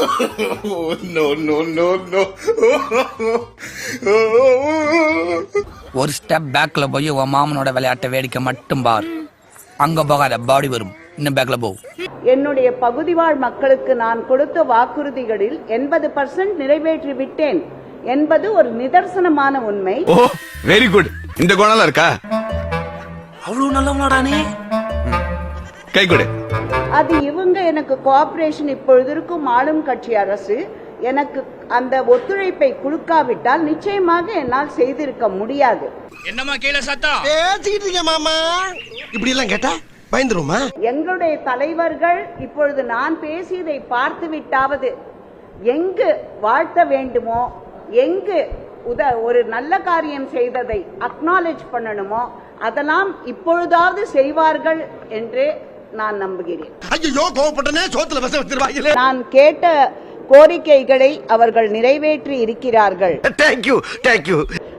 no, no, no, no. ஒரு step பேக்ல போய் உன் மாமனோட விளையாட்டை வேடிக்கை மட்டும் பார். அங்க போகாத பாடி வரும். இன்னும் பேக்ல போ. என்னுடைய பகுதிவாழ் மக்களுக்கு நான் கொடுத்த வாக்குறுதிகளில் எண்பது பர்சன்ட் நிறைவேற்றி விட்டேன் என்பது ஒரு நிதர்சனமான உண்மை. ஓ வெரி குட் இந்த குணம்லாம் இருக்கா? அவ்வளவு நல்லவனாடானே கை கொடு அது இவங்க எனக்கு கோஆபரேஷன் இப்பொழுது இருக்கும் ஆளும் கட்சி அரசு எனக்கு அந்த ஒத்துழைப்பை கொடுக்காவிட்டால் நிச்சயமாக என்னால் செய்திருக்க முடியாது. என்னம்மா கீழே சத்தம்? பேசிக்கிட்டு மாமா. இப்படி எல்லாம் கேட்டா பயந்துருமா எங்களுடைய தலைவர்கள் இப்பொழுது நான் பேசியதை பார்த்து விட்டாவது எங்கு வாழ்த்த வேண்டுமோ எங்கு உத ஒரு நல்ல காரியம் செய்ததை அக்னாலேஜ் பண்ணணுமோ அதெல்லாம் இப்பொழுதாவது செய்வார்கள் என்று நான் நம்புகிறேன். ஐயோ கோவப்பட்டனே சோத்துல விச வச்சிருவாங்களே நான் கேட்ட கோரிக்கைகளை அவர்கள் நிறைவேற்றி இருக்கிறார்கள். தேங்க்யூ தேங்க்யூ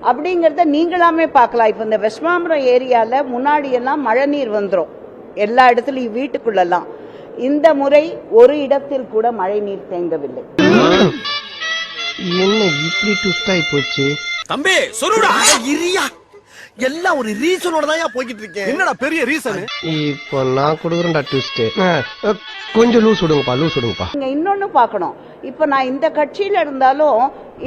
அப்படிங்கறத நீங்களாமே பார்க்கலாம். இப்ப இந்த வெஸ்மாம்பரம் ஏரியால முன்னாடி எல்லாம் மழை நீர் வந்துரும். எல்லா இடத்துலயும் வீட்டுக்குள்ளெல்லாம். இந்த முறை ஒரு இடத்தில் கூட மழை நீர் தேங்கவில்லை. என்ன இப்படி ஆயி போச்சு? தம்பி சொல்லுடா. இரியா. எல்லாம் ஒரு ரீசனோட தான் போய்கிட்டு இருக்கேன் என்னடா பெரிய ரீசன் இப்போ நான் கொடுக்குறேன்டா ட்விஸ்ட் கொஞ்சம் லூஸ் விடுங்கப்பா லூஸ் விடுங்கப்பா. நீங்க இன்னொன்னு பார்க்கணும். இப்போ நான் இந்த கட்சியில இருந்தாலும்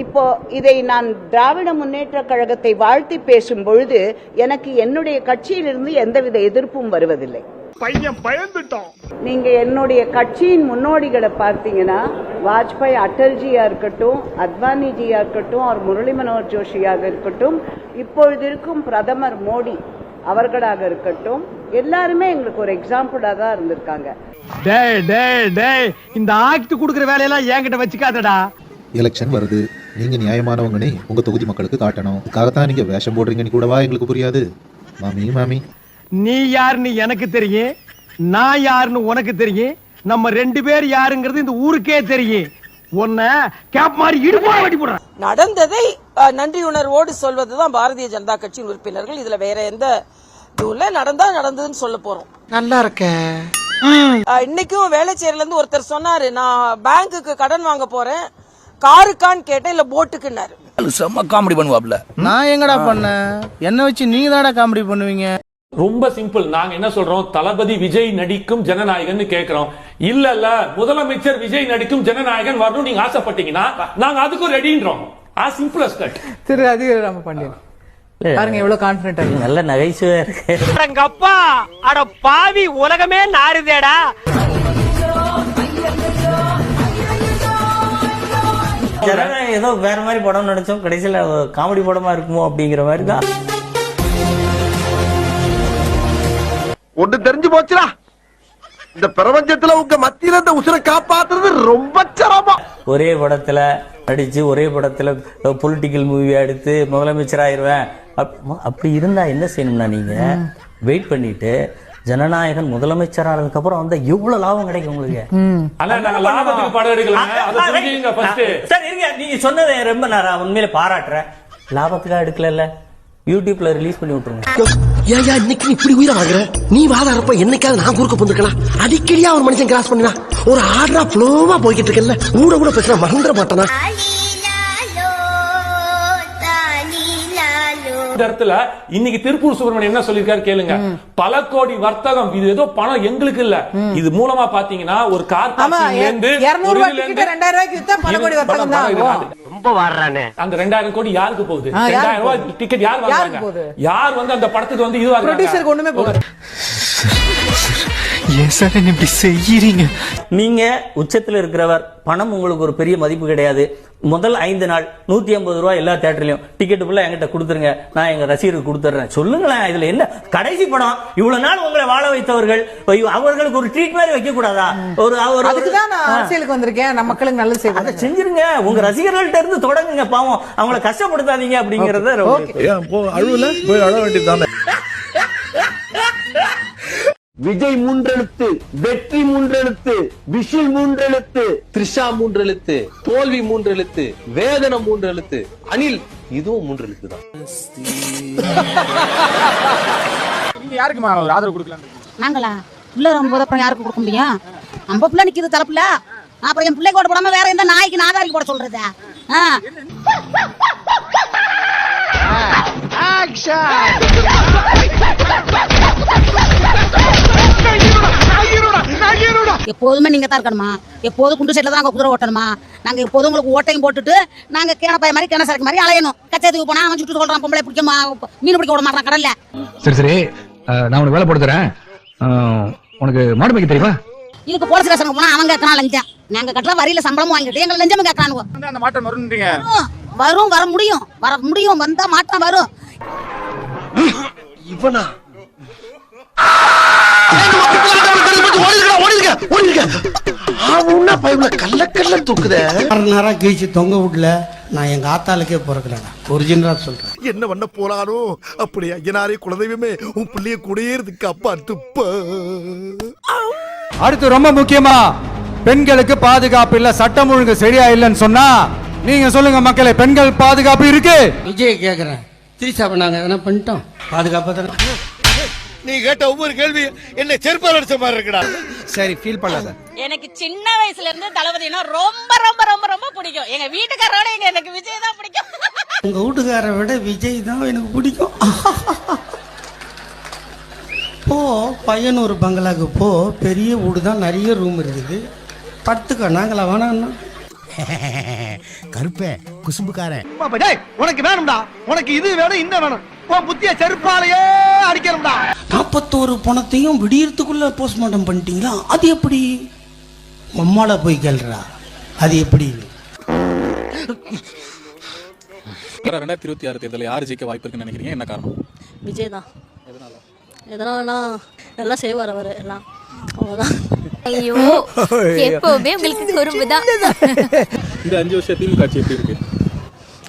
இப்போ இதை நான் திராவிட முன்னேற்ற கழகத்தை வாழ்த்தி பேசும் பொழுது எனக்கு என்னுடைய கட்சியிலிருந்து எந்தவித எதிர்ப்பும் வருவதில்லை. பையன் பயந்துட்டான். நீங்க என்னுடைய கட்சியின் முன்னோடிகளை பார்த்தீங்கன்னா வாஜ்பாய் அடல்ஜியா இருக்கட்டும் அத்வானிஜியா இருக்கட்டும் அவர் முரளி மனோகர் ஜோஷியாக இருக்கட்டும் இப்பொழுது இருக்கும் பிரதமர் மோடி அவர்களாக இருக்கட்டும் எல்லாருமே எங்களுக்கு ஒரு எக்ஸாம்பிளா தான் இருந்திருக்காங்க. டேய் டேய் டேய் இந்த ஆக்ட் குடுக்குற வேலையெல்லாம் என்கிட்ட வச்சுக்காதடா. எலெக்ஷன் வருது. நீங்க நியாயமானவங்கனே உங்க தொகுதி மக்களுக்கு காட்டணும். அதுக்காகத்தான் நீங்க வேஷம் போடுறீங்கன்னு கூடவா எங்களுக்கு புரியாது? மாமி மாமி. நீ யாருன்னு எனக்கு தெரியும் நான் யாருன்னு உனக்கு தெரியும் நம்ம ரெண்டு பேர் யாருங்கிறது இந்த ஊருக்கே தெரியும். உன்னை கேப் மாதிரி இடுப்பா வெட்டி போடுறேன். நடந்ததை நன்றியுணர்வோடு சொல்வதுதான் பாரதிய ஜனதா கட்சியின் உறுப்பினர்கள். இதுல வேற எந்த இதுல நடந்தா நடந்ததுன்னு சொல்ல போறோம். நல்லா இருக்க. இன்னைக்கும் வேலைச்சேரில இருந்து ஒருத்தர் சொன்னாரு நான் பேங்க்குக்கு கடன் வாங்க போறேன் காருக்கான்னு கேட்டேன் இல்ல போட்டுக்குன்னாரு. செம்ம காமெடி பண்ணுவாப்ல. நான் எங்கடா பண்ணேன்? என்ன வச்சு நீங்க தானடா காமெடி பண்ணுவீங்க? ரொம்ப சிம்பிள். நாங்க என்ன சொல்றோம்? தளபதி விஜய் நடிக்கும் ஜனநாயகன் கேக்குறோம். இல்ல இல்ல முதலமைச்சர் விஜய் நடிக்கும் ஜனநாயகன் வரணும் நீங்க ஆசைப்பட்டீங்கன்னா நாங்க அதுக்கும் ரெடின்றோம் ஆ சிம்பிள் கட் திரு அதிக ராம பாண்டியன் பாருங்க எவ்வளவு கான்பிடண்டா நல்ல நகைச்சுவையா இருக்கு. அடங்கப்பா! அட பாவி உலகமே நாறுதேடா. ஏதோ வேற மாதிரி படம் நடிச்சோம் கடைசியில காமெடி படமா இருக்குமோ அப்படிங்கிற மாதிரி தான். ஒண்ணு தெரிஞ்சு போச்சுடா. இந்த பிரபஞ்சத்துல உங்க மத்தியில இந்த உசுரை காப்பாத்துறது ரொம்ப சிரமம். ஒரே படத்துல நடிச்சு ஒரே படத்துல பொலிட்டிக்கல் மூவி எடுத்து முதலமைச்சர் ஆயிருவேன் அப்- அப்படி இருந்தா என்ன செய்யணும்னா நீங்க? வெயிட் பண்ணிட்டு ஜனநாயகன் முதலமைச்சர் ஆனதுக்கு அப்புறம் வந்து எவ்வளவு லாபம் கிடைக்கும் உங்களுக்கு? ஆனா நாங்க லாபத்துக்கு படம் எடுக்கலங்க. அதை புரிஞ்சுங்க ஃபர்ஸ்ட் சார் இருங்க. நீங்க சொன்னதை ரொம்ப நான் உண்மையில பாராட்டுறேன். லாபத்துக்காக எடுக்கல யூடியூப்ல ரிலீஸ் பண்ணி விட்டுருங்க. ஏயா இன்னைக்கு நீ இப்படி உயிரை வாங்குற நீ வாதாரப்ப என்னைக்காவது நான் குறுக்க போந்துக்கலாம் அடிக்கடியா ஒரு மனுஷன் கிராஸ் பண்ணினா? ஒரு ஆர்டரா ஃப்ளோவா போய்கிட்டு இருக்கல கூட கூட பேசுனா மறந்துட மாட்டேனா? இந்த இடத்துல இன்னைக்கு திருப்பூர் சுப்பிரமணியம் என்ன சொல்லிருக்காரு கேளுங்க. பல கோடி வர்த்தகம் இது ஏதோ பணம் எங்களுக்கு இல்ல. இது மூலமா பாத்தீங்கன்னா ஒரு கார். ரொம்ப அந்த ரெண்டாயிரம் கோடி யாருக்கு போகுது? ரெண்டாயிரம் ரூபாய்? டிக்கெட் யார் யாருக்கு வாங்குறாங்க போகுது? யார் வந்து அந்த படத்துக்கு வந்து இதுவா ப்ரொடியூசருக்கு ஒண்ணுமே போகாது. நீங்க உச்சத்துல இருக்கிறவர் பணம் உங்களுக்கு ஒரு பெரிய மதிப்பு கிடையாது. முதல் ஐந்து நாள் நூத்தி ஐம்பது ரூபாய் எல்லா தேட்டர்லயும் டிக்கெட் ஃபுல்லா என்கிட்ட கொடுத்துருங்க. நான் எங்க ரசிகருக்கு கொடுத்துறேன். சொல்லுங்களேன் இதுல என்ன? கடைசி படம் இவ்வளவு நாள் உங்களை வாழ வைத்தவர்கள் ஐயோ, அவர்களுக்கு ஒரு ட்ரீட் மாதிரி வைக்க கூடாதா ஒரு ஒரு அதுக்கு தான் நான் அரசியலுக்கு வந்திருக்கேன். நம்ம மக்களுக்கு நல்லது அதை செய்வேன் செஞ்சிருங்க. உங்க ரசிகர்கள்ட்ட இருந்து தொடங்குங்க பாவம். அவங்கள கஷ்டப்படுத்தாதீங்க அப்படிங்கறத ரொம்ப ஓகே விஜய் மூன்றெழுத்து வெற்றி மூன்றெழுத்து விஷுல் மூன்றெழுத்து த்ரிஷா மூன்றெழுத்து தோல்வி மூன்றெழுத்து வேதனை மூன்றெழுத்து அனில் இதுவும் மூன்றெழுத்து தான் நீங்க யாருக்குமா ஒரு ஆதரவு கொடுக்கலாம் நாங்களா உள்ள வரும்போது அப்புறம் யாருக்கு கொடுக்க முடியும் நம்ம பிள்ளை நிக்குது தலைப்புல அப்புறம் என் பிள்ளைக்கு ஓட்ட போடாம வேற எந்த நாய்க்கு நாதாரிக்கு போட சொல்றது ஆ. எப்போதுமே நீங்க தான் இருக்கணுமா? எப்போதும் குண்டு சைட்ல தான் நாங்க குதிரை ஓட்டணுமா? நாங்க எப்போதும் உங்களுக்கு ஓட்டையும் போட்டுட்டு நாங்க கேனப்பாய மாதிரி கேன சரக்கு மாதிரி அலையணும். கச்சேத்துக்கு போனா அவன் சுட்டு சொல்றான் பொம்பளை பிடிக்க மீன் பிடிக்க விட மாட்டான் கடல்ல. சரி சரி. நான் உனக்கு வேலை போட்டு தரேன். உனக்கு மாடு மேய்க்க தெரியுமா? இதுக்கு போலீஸ் ஸ்டேஷனுக்கு போனா அவங்க கேட்கறான் லஞ்சம் நாங்க கட்டுற வரியில சம்பளமும் வாங்கிட்டு எங்க லஞ்சமும் கேட்கறானுவோ அந்த மாட்டம் வருன்றீங்க வரும், வரும் வர முடியும். வர முடியும் வந்தா மாற்றம் வரும். இவனா? ஆவுன்னா பயவுல கல்ல கல்ல தூக்குதே. நேரம் கீழ்ச்சி தொங்க விடல. நான் எங்க ஆத்தாளுக்கே பிறக்கிறேன் ஒரிஜினலா சொல்றேன். என்ன பண்ண போறானோ? அப்படி ஐயனாரே குலதெய்வமே உன் பிள்ளைய குடியேறதுக்கு அப்பா துப்ப அடுத்து ரொம்ப முக்கியமா பெண்களுக்கு பாதுகாப்பு இல்ல சட்டம் ஒழுங்கு சரியா இல்லைன்னு சொன்னா நீங்க சொல்லுங்க மக்களே பெண்கள் பாதுகாப்பு இருக்கு? விஜய் கேக்குறேன். திரிசா பண்ணாங்க எதனா பண்ணிட்டோம்? பாதுகாப்பா தானே? நீ கேட்ட ஒவ்வொரு கேள்வி என்ன செருப்பால் அடிச்ச மாதிரி இருக்குடா. சரி ஃபீல் பண்ணாத. எனக்கு சின்ன வயசுல இருந்து தளபதினா ரொம்ப ரொம்ப ரொம்ப ரொம்ப பிடிக்கும். எங்க வீட்டுக்காரோட எங்க எனக்கு விஜய் தான் பிடிக்கும். உங்க வீட்டுக்காரை விட விஜய் தான் எனக்கு பிடிக்கும். போ பையனூர் பங்களாக்கு போ. பெரிய வீடு தான் நிறைய ரூம் இருக்குது. படுத்துக்கோ நாங்களா வேணாம்னா கருப்பே குசும்புக்காரன். உனக்கு வேணும்டா. உனக்கு இது வேணும் இந்த வேணும். உன் புத்திய செருப்பாலேயே அடிக்கணும்டா நாற்பத்தோரு பணத்தையும் விடியறதுக்குள்ள போஸ்ட்மார்ட்டம் பண்ணிட்டீங்களா? அது எப்படி? அம்மால போய் கேள்றா. அது எப்படி? ரெண்டாயிரத்தி இருபத்தி ஆறு தேர்தலில் யார் ஜெயிக்க வாய்ப்பு இருக்குன்னு நினைக்கிறீங்க? என்ன காரணம்? விஜய் தான். எதனாலனா நல்லா செய்வார் அவர் எல்லாம். அவ்வளோதான் ஐயோ எப்பவுமே உங்களுக்கு குறும்பு தான் இந்த அஞ்சு வருஷம் திமுக ஆட்சி எப்படி இருக்கு?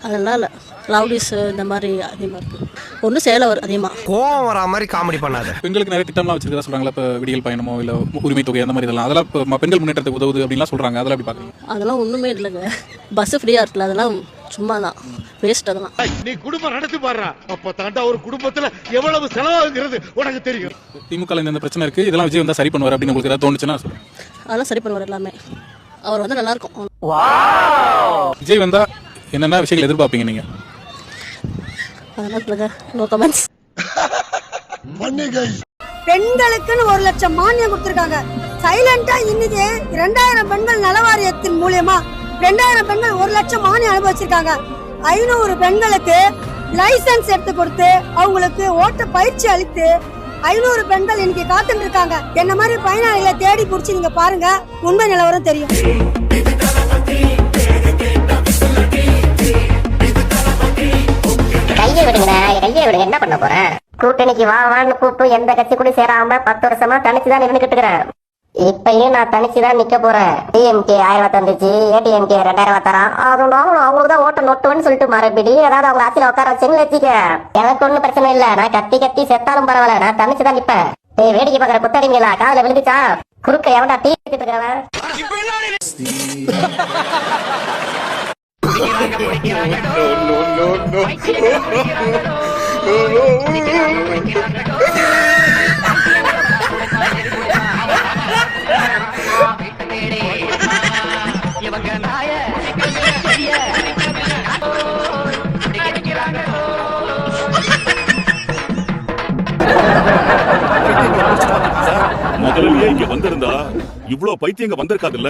அதெல்லாம் இல்லை. ரவுடிஸ் இந்த மாதிரி அதிகமாக இருக்குது ஒன்றும் செய்யலை அவர் அதிகமாக கோவம் வரா மாதிரி காமெடி பண்ணாத. பெண்களுக்கு நிறைய திட்டம்லாம் வச்சிருக்கா சொல்றாங்களா? இப்போ விடியல் பயணமோ இல்ல உரிமை தொகை அந்த மாதிரி இதெல்லாம். அதெல்லாம் இப்போ பெண்கள் முன்னேற்றத்துக்கு உதவுது அப்படின்லாம் சொல்றாங்க. அதெல்லாம் எப்படி பாக்குறீங்க? அதெல்லாம் ஒன்றுமே இல்லைங்க. பஸ்ஸு ஃப்ரீயாக இருக்குல்ல அதெல்லாம் சும்மா தான் வேஸ்ட் அதெல்லாம் நீ குடும்பம் நடத்தி பாடுறா அப்ப தாண்டா ஒரு குடும்பத்துல எவ்வளவு செலவாகுங்கிறது உனக்கு தெரியும். திமுக இந்த பிரச்சனை இருக்கு. இதெல்லாம் விஜய் வந்தா சரி பண்ணுவார் அப்படின்னு உங்களுக்கு ஏதாவது தோணுச்சுன்னா சொல்லுங்க. அதெல்லாம் சரி பண்ணுவார் எல்லாமே. அவர் வந்து நல்லா இருக்கும். விஜய் வந்தா என்னென்ன விஷயங்கள் எதிர்பார்ப்பீங்க நீங்க? அதெல்லாம் சொல்லுங்க. நோ கமெண்ட்ஸ் பெண்களுக்குன்னு ஒரு லட்சம் மானியம் கொடுத்திருக்காங்க. சைலண்டா இன்னைக்கு ரெண்டாயிரம் பெண்கள் நலவாரியத்தின் மூலியமா ரெண்டாயிரம் பெண்கள் ஒரு லட்சம் மானியம் அனுபவிச்சிருக்காங்க. ஐநூறு பெண்களுக்கு லைசன்ஸ் எடுத்து கொடுத்து அவங்களுக்கு ஓட்ட பயிற்சி அளித்து ஐநூறு பெண்கள் இன்னைக்கு காத்துட்டு இருக்காங்க. என்ன மாதிரி பயனாளிகளை தேடி புடிச்சு நீங்க பாருங்க. உண்மை நிலவரம் தெரியும். கையை என்ன பண்ண போற? கூட்டணிக்கு வா வான்னு கூப்பிட்டு எந்த கட்சி கூட சேராம பத்து வருஷமா தனிச்சுதான் நின்றுகிட்டு இருக்கிறேன் இப்பயும் நான் தனிச்சுதான் நிக்க போறேன். டிஎம்கே ஆயிரம் ரூபாய் தந்துச்சு ஏடிஎம்கே ரெண்டாயிரம் தரான் அது அவங்களுக்கு தான் ஓட்ட நொட்டுவேன்னு சொல்லிட்டு மறுபடி ஏதாவது அவங்க ஆட்சியில உட்கார வச்சுன்னு வச்சுக்க. எனக்கு ஒண்ணும் பிரச்சனை இல்ல. நான் கத்தி கத்தி செத்தாலும் பரவாயில்ல. நான் தனிச்சுதான் நிப்பேன். ஏய் வேடிக்கை பாக்குற குத்தடிங்களா? காதல விழுந்துச்சா? குறுக்க எவன்டா டீ எடுத்துட்டு இருக்கிறவன்? முதல்ல இங்க வந்திருந்தா இவ்வளவு பைத்தியங்க வந்திருக்காதுல்ல?